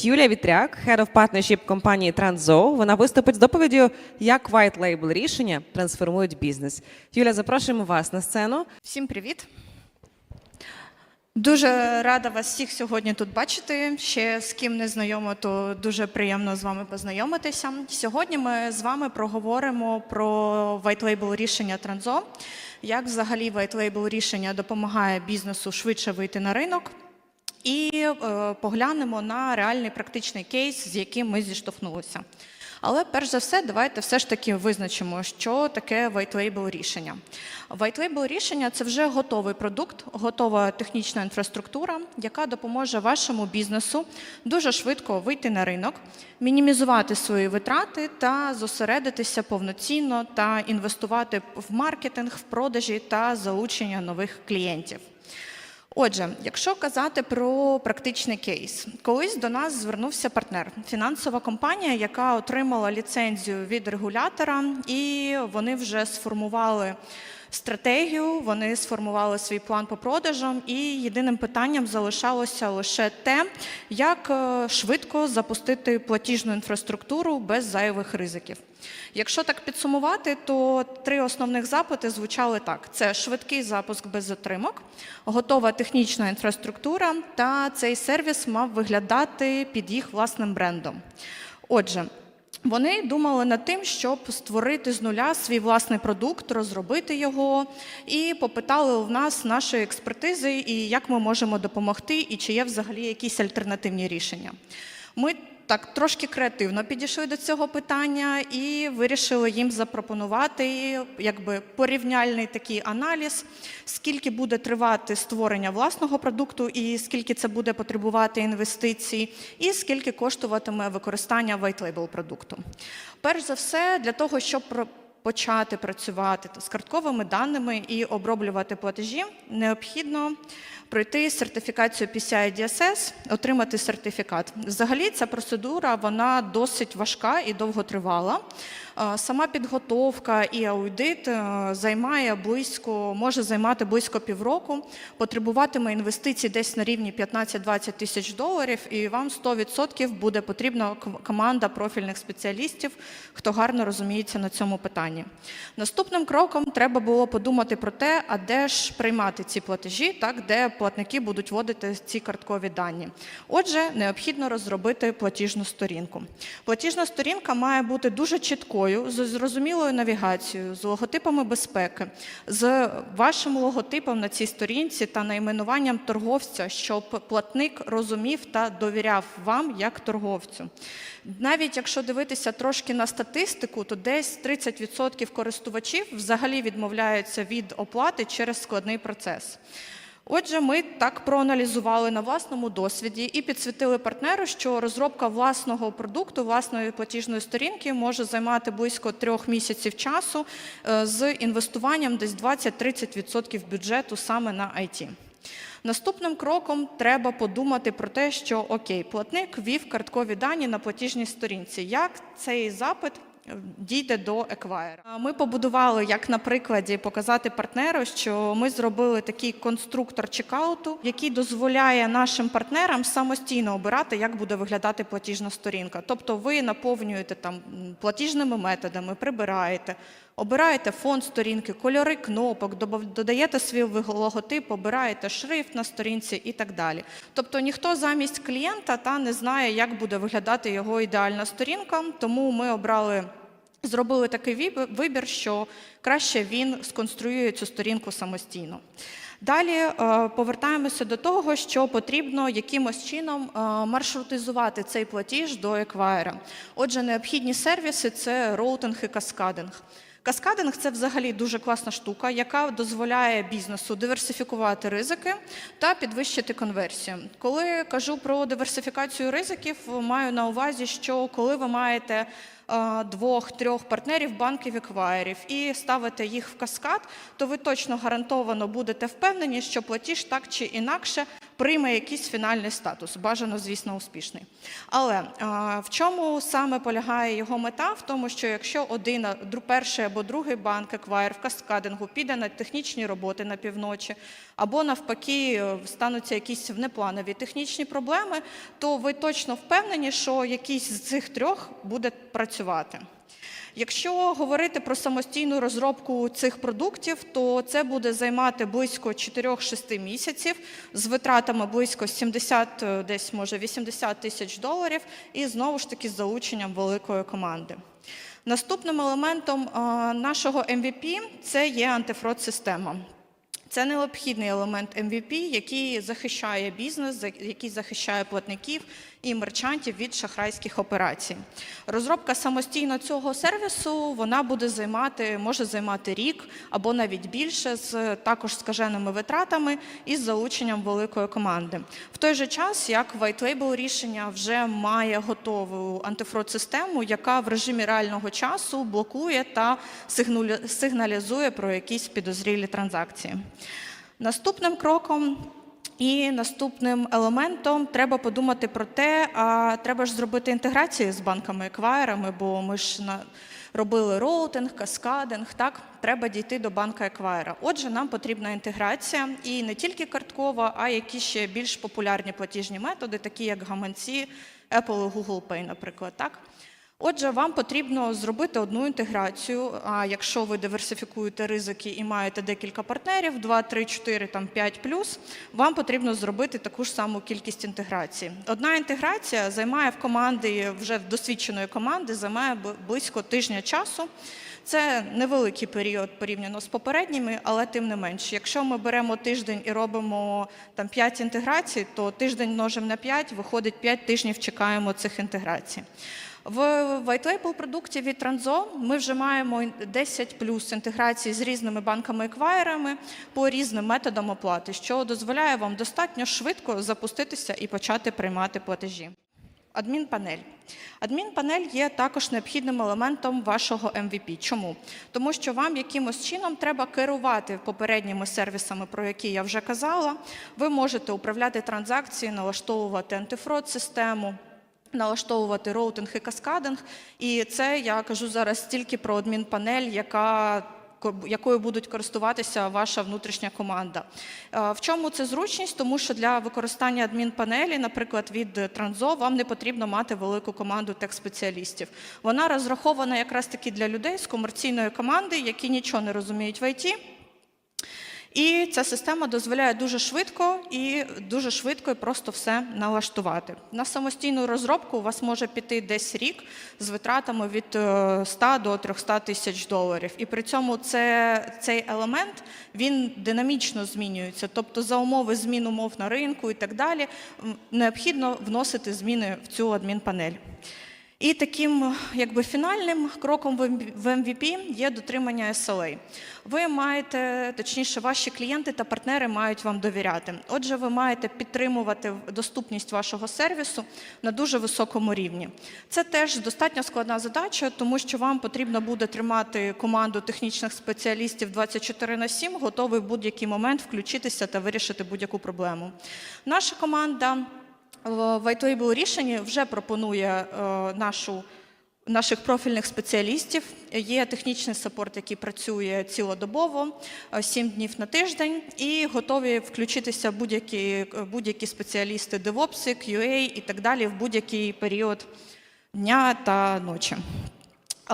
Юлія Вітряк, Head of Partnership компанії Transzo. Вона виступить з доповіддю, як white label рішення трансформують бізнес. Юля, запрошуємо вас на сцену. Всім привіт! Дуже рада вас всіх сьогодні тут бачити. Ще з ким не знайомо, то дуже приємно з вами познайомитися. Сьогодні ми з вами проговоримо про white label рішення Транзо, як взагалі white label рішення допомагає бізнесу швидше вийти на ринок. І е, поглянемо на реальний практичний кейс, з яким ми зіштовхнулися. Але перш за все, давайте все ж таки визначимо, що таке white label рішення. White label рішення це вже готовий продукт, готова технічна інфраструктура, яка допоможе вашому бізнесу дуже швидко вийти на ринок, мінімізувати свої витрати та зосередитися повноцінно та інвестувати в маркетинг, в продажі та залучення нових клієнтів. Отже, якщо казати про практичний кейс, колись до нас звернувся партнер, фінансова компанія, яка отримала ліцензію від регулятора, і вони вже сформували стратегію, вони сформували свій план по продажам, і єдиним питанням залишалося лише те, як е, швидко запустити платіжну інфраструктуру без зайвих ризиків. Якщо так підсумувати, то три основних запити звучали так: це швидкий запуск без затримок, готова технічна інфраструктура, та цей сервіс мав виглядати під їх власним брендом. Отже, вони думали над тим, щоб створити з нуля свій власний продукт, розробити його, і попитали у нас нашої експертизи, і як ми можемо допомогти, і чи є взагалі якісь альтернативні рішення. Ми так трошки креативно підійшли до цього питання і вирішили їм запропонувати якби порівняльний такий аналіз, скільки буде тривати створення власного продукту, і скільки це буде потребувати інвестицій, і скільки коштуватиме використання white label продукту. Перш за все, для того, щоб почати працювати з картковими даними і оброблювати платежі, необхідно пройти сертифікацію PCI DSS, отримати сертифікат. Взагалі, ця процедура вона досить важка і довготривала. Сама підготовка і аудит е, займає близько, може займати близько півроку, потребуватиме інвестицій десь на рівні 15-20 тисяч доларів, і вам 100% буде потрібна команда профільних спеціалістів, хто гарно розуміється на цьому питанні. Наступним кроком треба було подумати про те, а де ж приймати ці платежі, так де платники будуть вводити ці карткові дані. Отже, необхідно розробити платіжну сторінку. Платіжна сторінка має бути дуже чіткою, з зрозумілою навігацією, з логотипами безпеки, з вашим логотипом на цій сторінці та найменуванням торговця, щоб платник розумів та довіряв вам як торговцю. Навіть якщо дивитися трошки на статистику, то десь 30% користувачів взагалі відмовляються від оплати через складний процес. Отже, ми так проаналізували на власному досвіді і підсвітили партнеру, що розробка власного продукту, власної платіжної сторінки може займати близько трьох місяців часу е, з інвестуванням десь 20-30% бюджету саме на IT. Наступним кроком треба подумати про те, що окей, платник ввів карткові дані на платіжній сторінці. Як цей запит дійде до еквайра? Ми побудували, як на прикладі, показати партнеру, що ми зробили такий конструктор чекауту, який дозволяє нашим партнерам самостійно обирати, як буде виглядати платіжна сторінка. Тобто, ви наповнюєте там платіжними методами, прибираєте. Обираєте фон сторінки, кольори кнопок, додаєте свій логотип, обираєте шрифт на сторінці і так далі. Тобто ніхто замість клієнта та не знає, як буде виглядати його ідеальна сторінка, тому ми обрали. Зробили такий вибір, що краще він сконструює цю сторінку самостійно. Далі е, повертаємося до того, що потрібно якимось чином е, маршрутизувати цей платіж до еквайра. Отже, необхідні сервіси це роутинг і каскадинг. Каскадинг це взагалі дуже класна штука, яка дозволяє бізнесу диверсифікувати ризики та підвищити конверсію. Коли кажу про диверсифікацію ризиків, маю на увазі, що коли ви маєте двох-трьох партнерів, банків еквайрів і ставите їх в каскад, то ви точно гарантовано будете впевнені, що платіж так чи інакше прийме якийсь фінальний статус, бажано, звісно, успішний. Але в чому саме полягає його мета? В тому, що якщо один, перший або другий банк еквайр в каскадингу піде на технічні роботи на півночі, або навпаки е, стануться якісь внепланові технічні проблеми, то ви точно впевнені, що якийсь з цих трьох буде працювати. Якщо говорити про самостійну розробку цих продуктів, то це буде займати близько 4-6 місяців з витратами близько 70, е, десь може 80 тисяч доларів, і знову ж таки з залученням великої команди. Наступним елементом е, нашого MVP це є антифрод-система. Це необхідний елемент MVP, який захищає бізнес, який захищає платників і мерчантів від шахрайських операцій. Розробка самостійно цього сервісу вона буде займати, може займати рік або навіть більше, з також скаженими витратами і з залученням великої команди. В той же час, як White Label рішення вже має готову антифрод-систему, яка в режимі реального часу блокує та сигналізує про якісь підозрілі транзакції. Наступним кроком і наступним елементом треба подумати про те, а треба ж зробити інтеграції з банками-еквайрами, бо ми ж на робили роутинг, каскадинг. Так, треба дійти до банка еквайра. Отже, нам потрібна інтеграція і не тільки карткова, а які ще більш популярні платіжні методи, такі як гаманці, Apple і Google Pay, наприклад. Так. Отже, вам потрібно зробити одну інтеграцію. А якщо ви диверсифікуєте ризики і маєте декілька партнерів, 2, 3, 4, там 5 плюс, вам потрібно зробити таку ж саму кількість інтеграцій. Одна інтеграція займає в команди, вже в досвідченої команди, займає близько тижня часу. Це невеликий період порівняно з попередніми, але тим не менш. Якщо ми беремо тиждень і робимо там 5 інтеграцій, то тиждень множимо на 5, виходить 5 тижнів чекаємо цих інтеграцій. В White Label продукті від Транзо ми вже маємо 10 плюс інтеграцій з різними банками-еквайерами по різним методам оплати, що дозволяє вам достатньо швидко запуститися і почати приймати платежі. Адмінпанель. Адмінпанель є також необхідним елементом вашого MVP. Чому? Тому що вам якимось чином треба керувати попередніми сервісами, про які я вже казала. Ви можете управляти транзакції, налаштовувати антифрод-систему, налаштовувати роутинг і каскадинг. І це я кажу зараз тільки про адмінпанель, яка ко- якою будуть користуватися ваша внутрішня команда. Е, В чому це зручність? Тому що для використання адмінпанелі, наприклад, від Транзо, вам не потрібно мати велику команду тех-спеціалістів. Вона розрахована якраз таки для людей з комерційної команди, які нічого не розуміють в ІТ. І ця система дозволяє дуже швидко і дуже швидко і просто все налаштувати. На самостійну розробку у вас може піти десь рік з витратами від е, 100 до 300 тисяч доларів. І при цьому це, цей елемент він динамічно змінюється. Тобто за умови змін умов на ринку і так далі необхідно вносити зміни в цю адмінпанель. І таким якби фінальним кроком в MVP є дотримання SLA. Ви маєте, точніше, ваші клієнти та партнери мають вам довіряти. Отже, ви маєте підтримувати доступність вашого сервісу на дуже високому рівні. Це теж достатньо складна задача, тому що вам потрібно буде тримати команду технічних спеціалістів 24 на 7, готовий в будь-який момент включитися та вирішити будь-яку проблему. Наша команда в White Label рішенні вже пропонує е, нашу. Наших профільних спеціалістів є технічний сапорт, який працює цілодобово, 7 днів на тиждень, і готові включитися будь-які будь-які спеціалісти DevOps, QA і так далі в будь-який період дня та ночі.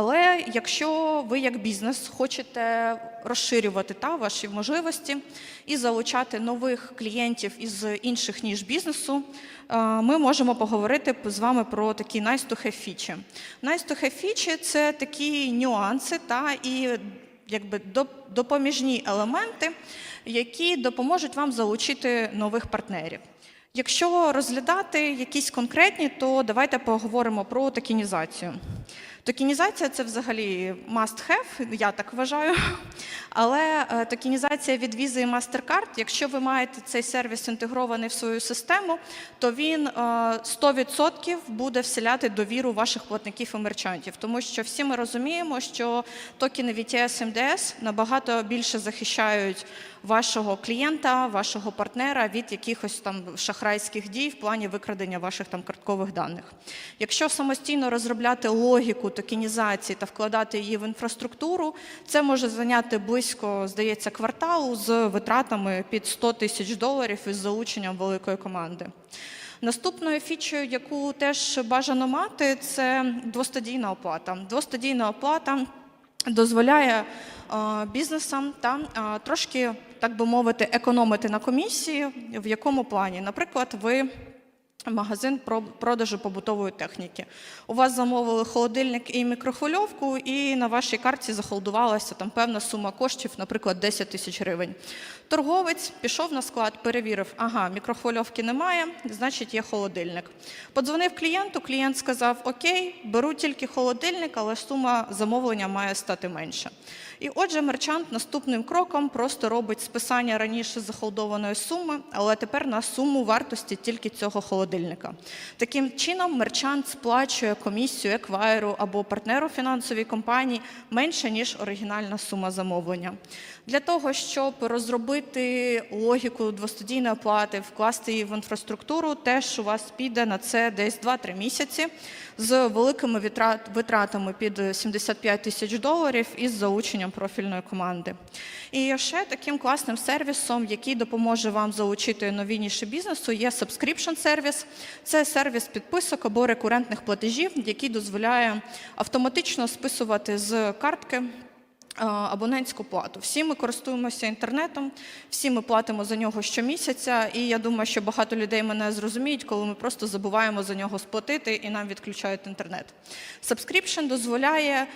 Але якщо ви як бізнес хочете розширювати та ваші можливості і залучати нових клієнтів із інших ніж бізнесу, е, ми можемо поговорити з вами про такі nice to have фічі. Nice to have фічі – це такі нюанси та і якби допоміжні елементи, які допоможуть вам залучити нових партнерів. Якщо розглядати якісь конкретні, то давайте поговоримо про токенізацію. Токенізація це взагалі must have, я так вважаю. Але е, токенізація від Visa і MasterCard, якщо ви маєте цей сервіс інтегрований в свою систему, то він е, 100% буде вселяти довіру ваших платників і мерчантів. Тому що всі ми розуміємо, що токени VTS MDS набагато більше захищають вашого клієнта, вашого партнера від якихось там шахрайських дій в плані викрадення ваших там карткових даних. Якщо самостійно розробляти логіку токенізації та вкладати її в інфраструктуру, це може зайняти близько, здається, кварталу з витратами під 100 тисяч доларів із залученням великої команди. Наступною фічею, яку теж бажано мати, це двостадійна оплата. Двостадійна оплата дозволяє е, бізнесам та е, трошки, так би мовити, економити на комісії. В якому плані? Наприклад, ви магазин продажу побутової техніки. У вас замовили холодильник і мікрохвильовку, і на вашій карті захолдувалася там певна сума коштів, наприклад, 10 тисяч гривень. Торговець пішов на склад, перевірив, ага, мікрохвильовки немає, значить є холодильник. Подзвонив клієнту, клієнт сказав: Окей, беру тільки холодильник, але сума замовлення має стати менша. І отже, мерчант наступним кроком просто робить списання раніше захолдованої суми, але тепер на суму вартості тільки цього холодильника. Таким чином, мерчант сплачує комісію еквайру або партнеру фінансовій компанії менше, ніж оригінальна сума замовлення. Для того, щоб розробити логіку двостудійної оплати, вкласти її в інфраструктуру, теж у вас піде на це десь 2-3 місяці з великими витратами під 75 тисяч доларів із залученням профільної команди. І ще таким класним сервісом, який допоможе вам залучити нові ніші бізнесу, є subscription сервіс. Це сервіс підписок або рекурентних платежів, який дозволяє автоматично списувати з картки абонентську плату. Всі ми користуємося інтернетом, всі ми платимо за нього щомісяця, і я думаю, що багато людей мене зрозуміють, коли ми просто забуваємо за нього сплатити і нам відключають інтернет. Subscription дозволяє.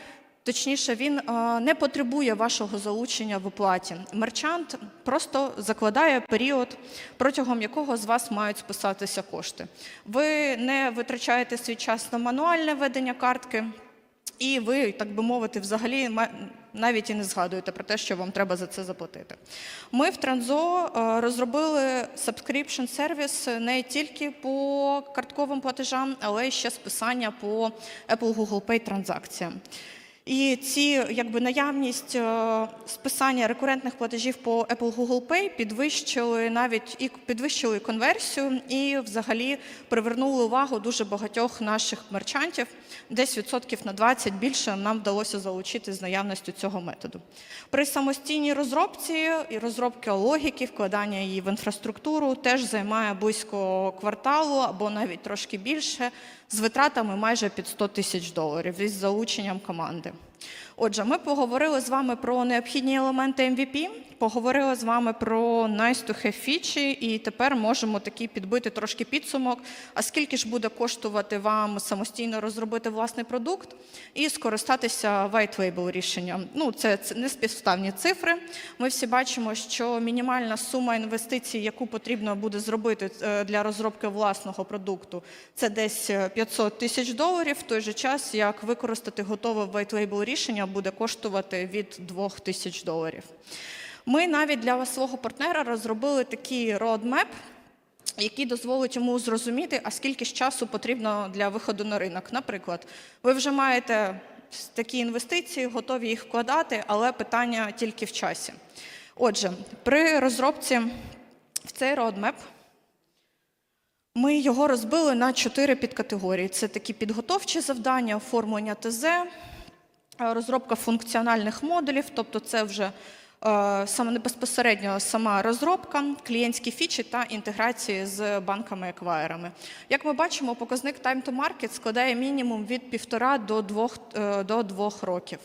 Точніше, він е, не потребує вашого залучення в оплаті. Мерчант просто закладає період, протягом якого з вас мають списатися кошти. Ви не витрачаєте свій час на мануальне ведення картки, і ви, так би мовити, взагалі навіть і не згадуєте про те, що вам треба за це заплатити. Ми в Транзо е, розробили subscription сервіс не тільки по картковим платежам, але й ще списання по Apple Google Pay транзакціям. І ці якби наявність е, списання рекурентних платежів по Apple Google Pay підвищили навіть і підвищили конверсію, і взагалі привернули увагу дуже багатьох наших мерчантів. Десь відсотків на 20 більше нам вдалося залучити з наявністю цього методу. При самостійній розробці і розробки логіки, вкладання її в інфраструктуру теж займає близько кварталу або навіть трошки більше з витратами майже під 100 тисяч доларів із залученням команди. Отже, ми поговорили з вами про необхідні елементи MVP, поговорили з вами про nice to have фічі, і тепер можемо такий підбити трошки підсумок. А скільки ж буде коштувати вам самостійно розробити власний продукт і скористатися white label рішенням? Ну, це, не співставні цифри. Ми всі бачимо, що мінімальна сума інвестицій, яку потрібно буде зробити е, для розробки власного продукту, це десь е, 500 тисяч доларів. В той же час, як використати готове white label рішення, буде коштувати від 2 тисяч доларів. Ми навіть для свого партнера розробили такий roadmap, який дозволить йому зрозуміти, а скільки ж часу потрібно для виходу на ринок. Наприклад, ви вже маєте такі інвестиції, готові їх вкладати, але питання тільки в часі. Отже, при розробці в цей roadmap ми його розбили на чотири підкатегорії: це такі підготовчі завдання, оформлення ТЗ, розробка функціональних модулів, тобто це вже саме не безпосередньо сама розробка, клієнтські фічі та інтеграції з банками-еквайерами. Як ми бачимо, показник time to market складає мінімум від півтора до двох, е, до двох років.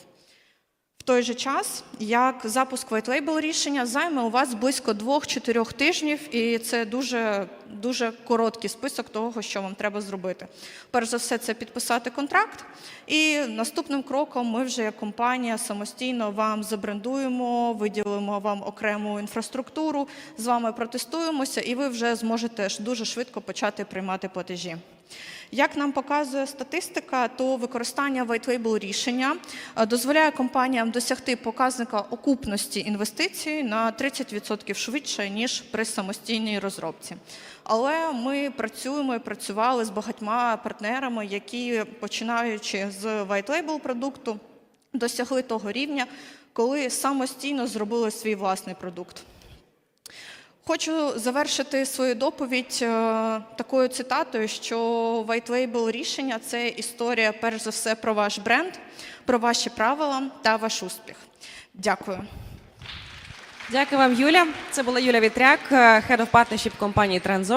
Той же час, як запуск white label рішення займе у вас близько 2-4 тижнів, і це дуже, дуже короткий список того, що вам треба зробити. Перш за все, це підписати контракт, і наступним кроком ми вже як компанія самостійно вам забрендуємо, виділимо вам окрему інфраструктуру, з вами протестуємося, і ви вже зможете дуже швидко почати приймати платежі. Як нам показує статистика, то використання white label рішення е, дозволяє компаніям досягти показника окупності інвестицій на 30% швидше, ніж при самостійній розробці. Але ми працюємо і працювали з багатьма партнерами, які, починаючи з white label продукту, досягли того рівня, коли самостійно зробили свій власний продукт. Хочу завершити свою доповідь е, такою цитатою, що White Label рішення це історія, перш за все, про ваш бренд, про ваші правила та ваш успіх. Дякую. Дякую вам, Юля. Це була Юля Вітряк, Head of Partnership компанії Трензо.